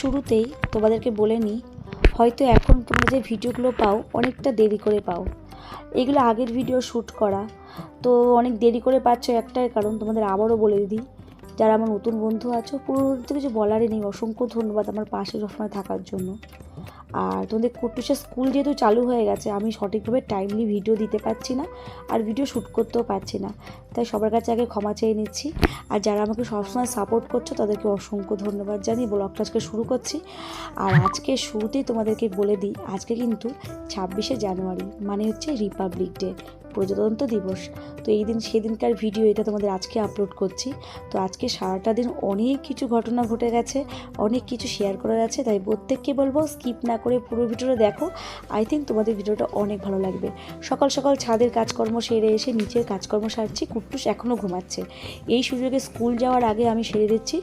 শুরুতেই তোমাদেরকে বলে নিই, হয়তো এখন তোমরা যে ভিডিওগুলো পাও, অনেকটা দেরি করে পাও। এগুলো আগের ভিডিও শ্যুট করা। তো অনেক দেরি করে পাচ্ছ একটাই কারণ, তোমাদের আবারও বলে দিই, যারা আমার নতুন বন্ধু আছো, পুরো কিছু বলারই নেই। অসংখ্য ধন্যবাদ আমার পাশে সবসময় থাকার জন্য। আর তোমাদের কুটুসের স্কুল যেহেতু চালু হয়ে গেছে, আমি সঠিকভাবে টাইমলি ভিডিও দিতে পারছি না আর ভিডিও শ্যুট করতেও পারছি না। তাই সবার কাছে আগে ক্ষমা চেয়ে নিচ্ছি। আর যারা আমাকে সবসময় সাপোর্ট করছ, তাদেরকে অসংখ্য ধন্যবাদ জানিয়ে ব্লগটা আজকে শুরু করছি। আর আজকে শুরুতেই তোমাদেরকে বলে দিই, আজকে কিন্তু ছাব্বিশে জানুয়ারি মানে হচ্ছে রিপাবলিক ডে প্রজাতন্ত্র দিবস। তো এই দিন সেদিনকার ভিডিও এটা তোমাদের আজকে আপলোড করছি। তো আজকে সারাটা দিন অনেক কিছু ঘটনা ঘটে গেছে, অনেক কিছু শেয়ার করার গেছে তাই প্রত্যেককে বলব স্কিপ না করে পুরো ভিডিওটা দেখো। আই থিঙ্ক তোমাদের ভিডিওটা অনেক ভালো লাগবে। সকাল সকাল ছাদের কাজকর্ম সেরে এসে নিচের কাজকর্ম সারছি, কুট্টুস এখনও ঘুমাচ্ছে। এই সুযোগে স্কুল যাওয়ার আগে আমি সেরে দিচ্ছি,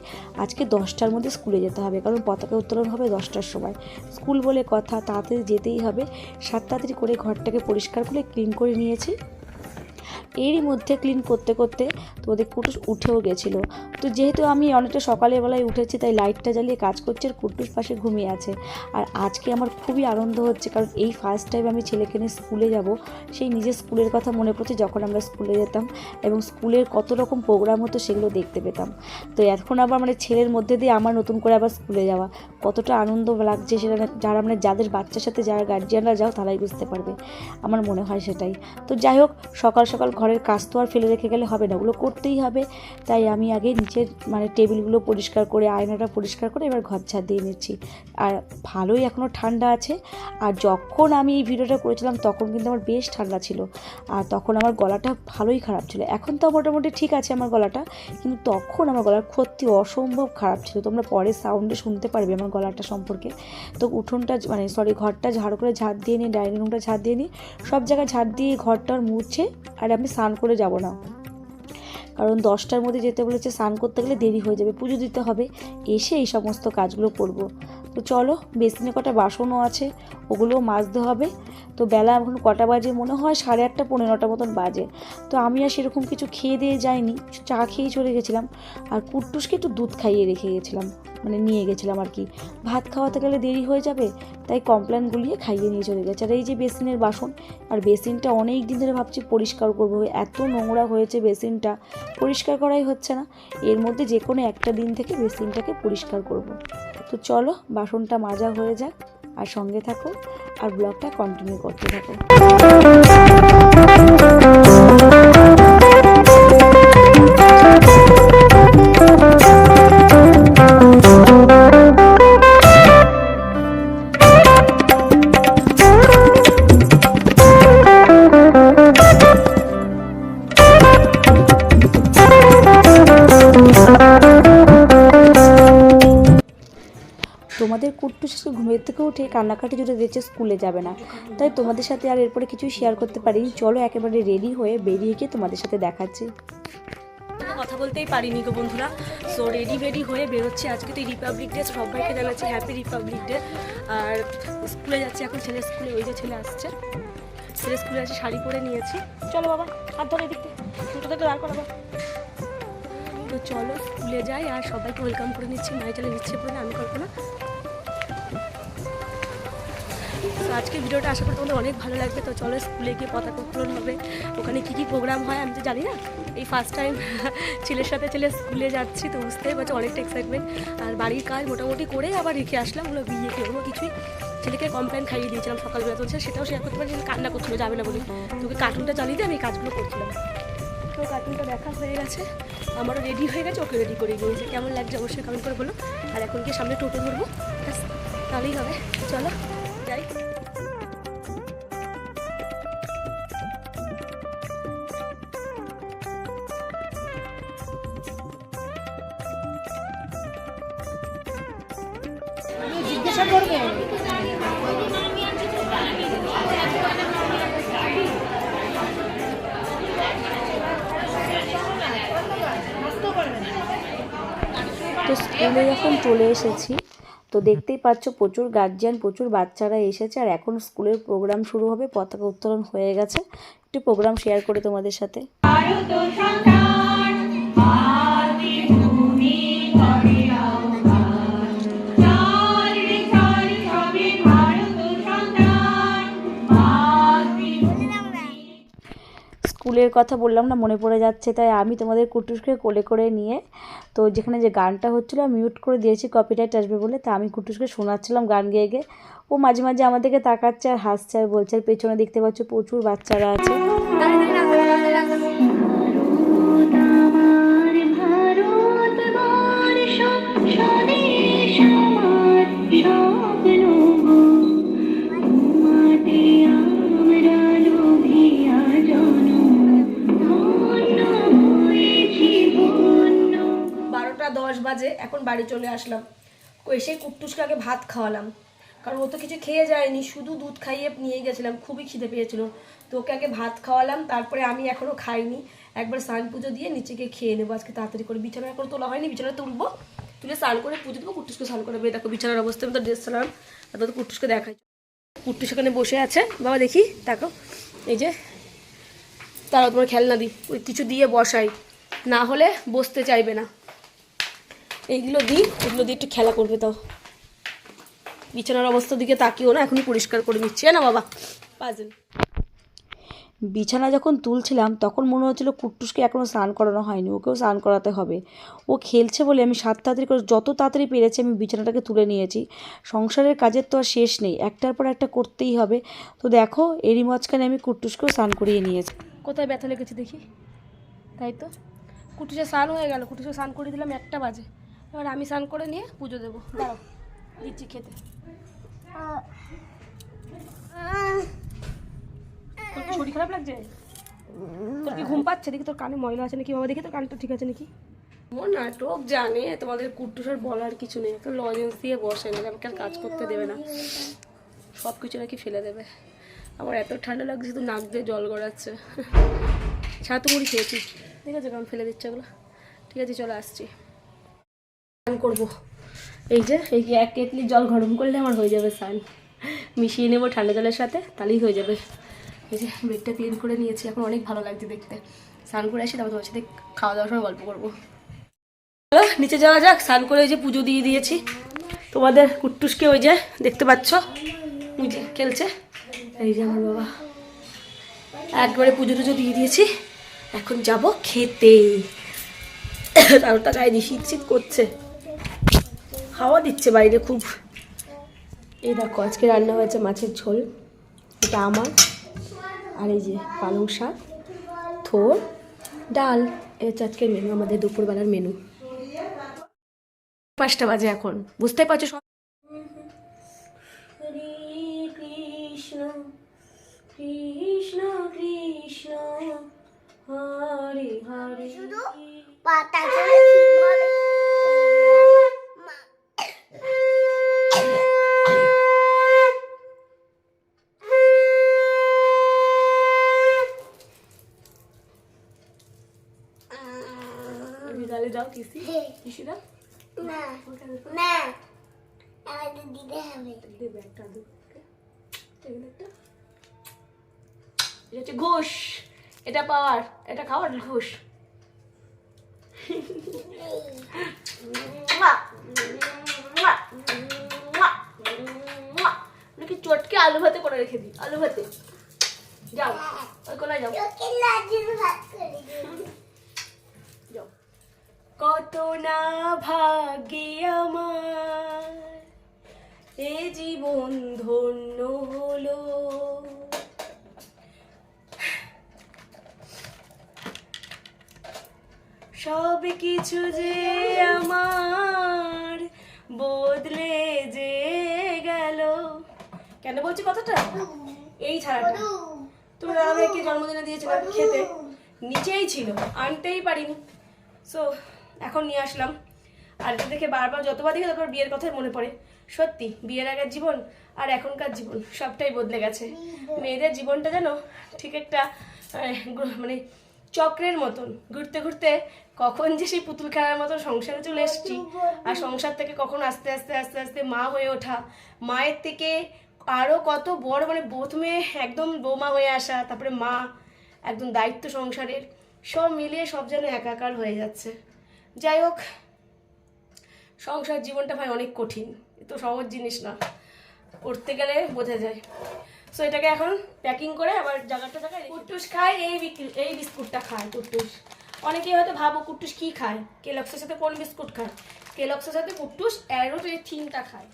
আজকে দশটার মধ্যে স্কুলে যেতে হবে, কারণ পতাকা উত্তোলন হবে দশটার সময়। স্কুল বলে কথা, তাড়াতাড়ি যেতেই হবে। সাত তাড়াতাড়ি করে ঘরটাকে পরিষ্কার করে ক্লিন করে নিয়েছি। এরই মধ্যে ক্লিন করতে করতে তোমাদের কুটুস উঠেও গেছিল। তো যেহেতু আমি অনেকটা সকালবেলায় উঠেছি, তাই লাইটটা জ্বালিয়ে কাজ করছি আর কুটুস পাশে ঘুমিয়ে আছে। আর আজকে আমার খুবই আনন্দ হচ্ছে, কারণ এই ফার্স্ট টাইম আমি ছেলেকে নিয়ে স্কুলে যাব। সেই নিজের স্কুলের কথা মনে পড়ছে যখন আমরা স্কুলে যেতাম এবং স্কুলের কত রকম প্রোগ্রাম হতো সেগুলো দেখতে পেতাম। তো এখন আবার মানে ছেলের মধ্যে দিয়ে আমার নতুন করে আবার স্কুলে যাওয়া। কতটা আনন্দ লাগছে সেটা যারা মানে যাদের বাচ্চার সাথে যারা গার্জিয়ানরা যাও তারাই বুঝতে পারবে। আমার মনে হয় সেটাই। তো যাই হোক, সকাল সকাল ঘরের কাজ তো আর ফেলে রেখে গেলে হবে না। ওগুলো করতেই হবে। তাই আমি আগে নিচের মানে টেবিলগুলো পরিষ্কার করে, আয়নাটা পরিষ্কার করে এবার ঘর ছাদ দিয়ে নিচ্ছি। আর ভালোই এখনও ঠান্ডা আছে। আর যখন আমি এই ভিডিওটা করেছিলাম তখন কিন্তু আমার বেশ ঠান্ডা ছিল। আর তখন আমার গলাটা ভালোই খারাপ ছিল। এখন তো মোটামুটি ঠিক আছে আমার গলাটা। কিন্তু তখন আমার গলার ক্ষতি অসম্ভব খারাপ ছিল। তোমরা পরে সাউন্ডে শুনতে পারবে আমার গলাটা সম্পর্কে। তো উঠোনটা মানে সরি ঘরটা ঝাড় করে ঝাড় দিয়ে নিই ডাইনিং রুমটা ঝাড় দিয়ে নিই। সব জায়গায় ঝাড় দিয়ে ঘরটার মুছে। আর আমি স্নান করে যাব না। কারণ দশটার মধ্যে যেতে বলেছে স্নান করতে গেলে দেরি হয়ে যাবে, পুজো দিতে হবে। এসে এই সমস্ত কাজগুলো করব। তো চলো, বেসিনে কটা বাসনও আছে, ওগুলোও মাজতে হবে। তো বেলা এখন কটা বাজে মনে হয়? সাড়ে আটটা পনেরো পনেরোটা মতন বাজে। তো আমি আর সেরকম কিছু খেয়ে দিয়ে যাইনি, চা খেয়েই চলে গেছিলাম। আর কুট্টুসকে একটু দুধ খাইয়ে রেখে গেছিলাম। মানে নিয়ে গেছিলাম আর কি। ভাত খাওয়াতে গেলে দেরি হয়ে যাবে, তাই কমপ্লেন গুলিয়ে খাইয়ে নিয়ে চলে গেছে। আর এই যে বেসিনের বাসন, আর বেসিনটা অনেক দিন ধরে ভাবছি পরিষ্কার করব। এত নোংরা হয়েছে বেসিনটা, পরিষ্কার করাই হচ্ছে না। এর মধ্যে যে কোনো একটা দিন থেকে বেসিনটাকে পরিষ্কার করব। তো চলো, বাসনটা মাজা হয়ে যাক, আর সঙ্গে থাকো, আর ব্লগটা কন্টিনিউ করতে থাকো। তোমাদের কুট্টু শেষে ঘুমের থেকে উঠে কান্নাকাটি জুড়ে দিয়েছে স্কুলে যাবে না। তাই তোমাদের সাথে আর এরপরে কিছুই শেয়ার করতে পারি চলো একেবারে রেডি হয়ে বেরিয়ে গিয়ে তোমাদের সাথে দেখাচ্ছি। কথা বলতেই পারিনি গো বন্ধুরা। সো রেডি রেডি হয়ে বেরোচ্ছি। আজকে তো রিপাবলিক ডে সবাইকে জানাচ্ছি হ্যাপি রিপাবলিক ডে আর স্কুলে যাচ্ছি এখন, ছেলে স্কুলে, ওই যে ছেলে আসছে। ছেলে স্কুলে আছে, শাড়ি পরে নিয়েছি। চলো বাবা, হাত ধরে এদিকে দুটো থেকে দাঁড় করাবো। তো চলো, স্কুলে যাই আর সবাইকে ওয়েলকাম করে নিচ্ছি। মাই চলে নিচ্ছে পরে আমি করব না। আজকে ভিডিওটা আশা করি তোমাদের অনেক ভালো লাগবে। তো চলো স্কুলে গিয়ে পতাকা উত্তোলন হবে। ওখানে কী কী প্রোগ্রাম হয় আমি তো জানি না। এই ফার্স্ট টাইম ছেলের সাথে ছেলে স্কুলে যাচ্ছি তো বুঝতেই পারছি অনেকটা এক্সাইটমেন্ট আর বাড়ির কাজ মোটামুটি করে আবার রেখে আসলাম ওগুলো বিয়ে কে কোনো কিছুই ছেলেকে কমপ্লেন খাইয়ে দিয়েছিলাম সকালবেলা। তো সেটাও শেয়ার করতে পারি কান্না করছিল, যাবে না বলে। তোকে কার্টুনটা চালিয়ে দিয়ে আমি এই কাজগুলো করছিলাম। তো কার্টুনটা দেখা হয়ে গেছে। আমারও রেডি হয়ে গেছে, ওকে রেডি করে দিয়েছে কেমন লাগছে অবশ্যই কমেন্ট করে বলো। আর এখন গিয়ে সামনে টোটো ধরবো। তাহলেই হবে। চলো, যাই। জিজ্ঞাসা করবে। তো স্কুলে যখন চলে এসেছি তো দেখতেই পাচ্ছ প্রচুর গার্জিয়ান প্রচুর বাচ্চারা এসেছে আর এখন স্কুলের প্রোগ্রাম শুরু হবে পতাকা উত্তোলন হয়ে গেছে। একটু প্রোগ্রাম শেয়ার করে তোমাদের সাথে। স্কুলের কথা বললাম না, মনে পড়ে যাচ্ছে, তাই আমি তোমাদের কুটুসকে কোলে করে নিয়ে, তো যেখানে যে গানটা হচ্ছিল মিউট করে দিয়েছি কপিরাইট আসবে বলে, তা আমি কুটুসকে শোনাচ্ছিলাম গান গেয়ে গিয়ে। ও মাঝে মাঝে আমাদেরকে তাকাচ্ছে আর হাসছে আর বলছে, আর পেছনে দেখতে পাচ্ছ প্রচুর বাচ্চারা আছে। বারোটা দশ বাজে, এখন বাড়ি চলে আসলাম। এসে কুট্টুসকে ভাত খাওয়ালাম। কারণ ও তো কিছু খেয়ে যায়নি, শুধু দুধ খাইয়ে নিয়ে গেছিলাম, খুবই খিদে পেয়েছিল। তো ওকে আগে ভাত খাওয়ালাম, তারপরে আমি এখনও খাইনি। একবার স্নান পুজো দিয়ে নিচে গিয়ে খেয়ে নেব, আজকে তাড়াতাড়ি করে। বিছানা এখন তোলা হয়নি, বিছানা তুলবো, তুলে স্নান করে পুজো দেবো, কুট্টুসকে স্নান করে দেখো, বিছানার অবস্থা, আমি তো ড্রেস চালাম তারপর তো কুট্টুসকে দেখাই। কুট্টুস এখানে বসে আছে। বাবা, দেখি, দেখো, এই যে, তারা তোমার খেলনা দিই। ওই কিছু দিয়ে বসাই, না হলে বসতে চাইবে না। এইগুলো দিই, এগুলো দিয়ে একটু খেলা করবে তাও। বিছানার অবস্থার দিকে তাকিও না, এখনই পরিষ্কার করে নিচ্ছি। না বাবা পাজেল বিছানা যখন তুলছিলাম, তখন মনে হচ্ছিল কুট্টুসকে এখনও স্নান করানো হয়নি, ওকেও স্নান করাতে হবে। ও খেলছে বলে আমি সাত তাড়াতাড়ি করে, যত তাড়াতাড়ি পেরেছি আমি বিছানাটাকে তুলে নিয়েছি। সংসারের কাজের তো আর শেষ নেই, একটার পর একটা করতেই হবে। তো দেখো, এরই মাঝখানে আমি কুট্টুসকেও স্নান করিয়ে নিয়েছি। কোথায় ব্যথা লেগেছে দেখি? তাই তো? কুটুসে স্নান হয়ে গেল কুটুসে স্নান করিয়ে দিলাম একটা বাজে। এবার আমি স্নান করে নিয়ে পুজো দেবো। দিচ্ছি খেতে। শরীর খারাপ লাগছে? তোর কি ঘুম পাচ্ছে? দেখি তোর কানে ময়লা আছে নাকি? বাবা, দেখি তোর কানটা ঠিক আছে নাকি? ও নাটক জানে, তোমাদের কুট্টুসের বলার কিছু নেই। একটা লজেন্স দিয়ে বসে না আমাকে আর কাজ করতে দেবে না। সব কিছু নাকি ফেলে দেবে। আমার এত ঠান্ডা লাগছে, শুধু নাক দিয়ে জল গড়াচ্ছে। ছাতু মুড়ি খেয়েছি। ঠিক আছে, কারণ ফেলে দিচ্ছে ওগুলো। ঠিক আছে, চলে আসছি। করব। এই যে, এই এক কেটলি জল গরম করলে আমার হয়ে যাবে স্নান। মিশিয়ে নেব ঠান্ডা জলের সাথে, তাহলেই হয়ে যাবে। এই যে বেডটা ক্লিন করে নিয়েছি, এখন অনেক ভালো লাগছে দেখতে। স্নান করে আসি তারপর তোমার সাথে খাওয়া দাওয়ার সময় গল্প করব। চলো, নিচে যাওয়া যাক, স্নান করে ওই যে পুজো দিয়ে দিয়েছি। তোমাদের কুট্টুসকে ওই যে দেখতে পাচ্ছ, ওই যে খেলছে। এই যে আমার বাবা। একবারে পুজো টুজো দিয়ে দিয়েছি, এখন যাব খেতে। তারটা গায়ে শীত শীত করছে। হাওয়া দিচ্ছে বাইরে খুব। এই দেখো আজকে রান্না হয়েছে মাছের ঝোল। এটা আমার। আর এই যে পালং শাক থোর ডাল। এই হচ্ছে আজকের মেনু আমাদের দুপুরবেলার মেনু পাঁচটা বাজে এখন বুঝতে পারছ সব? কৃষ্ণ কৃষ্ণ কৃষ্ণ হরে হরে পাতা করে কি বলে তুমি তাহলে যাও কিসি কিসি দাও না না আমাদের দিতে হবে দেবে একটা দু একটা এটা হচ্ছে ঘুষ। এটা পাওয়ার। এটা খাওয়ার ঘুষ। নাকি চটকে আলু ভাতে করে রেখে দিই। আলু ভাতে। যাও। ওই ভাত করে দিই। যাও কত না ভাগ্যে আমার। এ জীবন ধন্য হলো। সব কিছু যে আমার বদলে যে গেল। কেন বলছি কথাটা? এই ছাড়াটা। তুমি দাদাভাইকে জন্মদিনে দিয়েছিলাম খেতে। নিচেই ছিল, আনতেই পারিনি। সো এখন নিয়ে আসলাম। আর এটা দেখে বারবার যতবার দেখে ততবার বিয়ের কথাই মনে পড়ে। সত্যি, বিয়ের আগের জীবন আর এখনকার জীবন সবটাই বদলে গেছে। মেয়েদের জীবনটা যেন ঠিক একটা মানে চক্রের মতন। ঘুরতে ঘুরতে কখন যে সেই পুতুল খেলার মতো সংসারে চলে এসেছি। আর সংসার থেকে কখন আস্তে আস্তে আস্তে আস্তে মা হয়ে ওঠা। মায়ের থেকে আরও কত বড় মানে প্রথমে একদম বৌমা হয়ে আসা, তারপরে মা, একদম দায়িত্ব সংসারের। সব মিলিয়ে সব যেন একাকার হয়ে যাচ্ছে। যাই হোক, সংসার জীবনটা ভাই অনেক কঠিন তো সহজ জিনিস না, করতে গেলে বোঝা যায়। সো এটাকে এখন প্যাকিং করে আবার জায়গাটা জায়গায় কুট্টুস খায়, এই এই বিস্কুটটা খায় কুট্টুস। অনেকেই হয়তো ভাবো কুট্টুস কী খায়? কেলক্সের সাথে কোন বিস্কুট খায়? কেলক্সের সাথে কুট্টুস অ্যারো এই থিমটা খায়।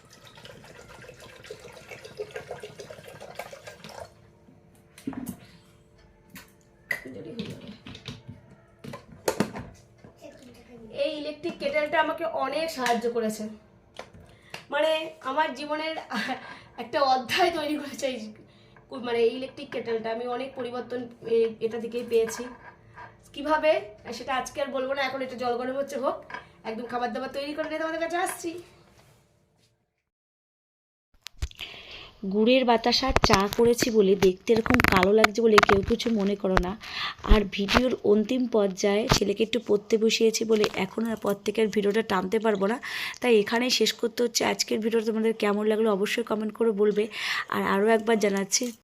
এই ইলেকট্রিক কেটেলটা আমাকে অনেক সাহায্য করেছে। মানে আমার জীবনের একটা অধ্যায় তৈরি করেছে এই মানে এই ইলেকট্রিক কেটেলটা আমি অনেক পরিবর্তন এটা থেকেই পেয়েছি। কীভাবে? সেটা আজকে আর বলব না, এখন এটা জল গরম হচ্ছে, হোক। একদম খাবার দাবার তৈরি করে নিয়ে তোমাদের কাছে আসছি। গুড়ের বাতাসা চা করেছি বলে দেখতে এরকম কালো লাগছে বলে কেউ কিছু মনে করো না। আর ভিডিওর অন্তিম পর্যায়ে ছেলেকে একটু পড়তে বসিয়েছি বলে এখন আর পর থেকে আর ভিডিওটা টানতে পারব না। তাই এখানেই শেষ করতে হচ্ছে। আজকের ভিডিওটা তোমাদের কেমন লাগল অবশ্যই কমেন্ট করে বলবে। আর আরও একবার জানাচ্ছি।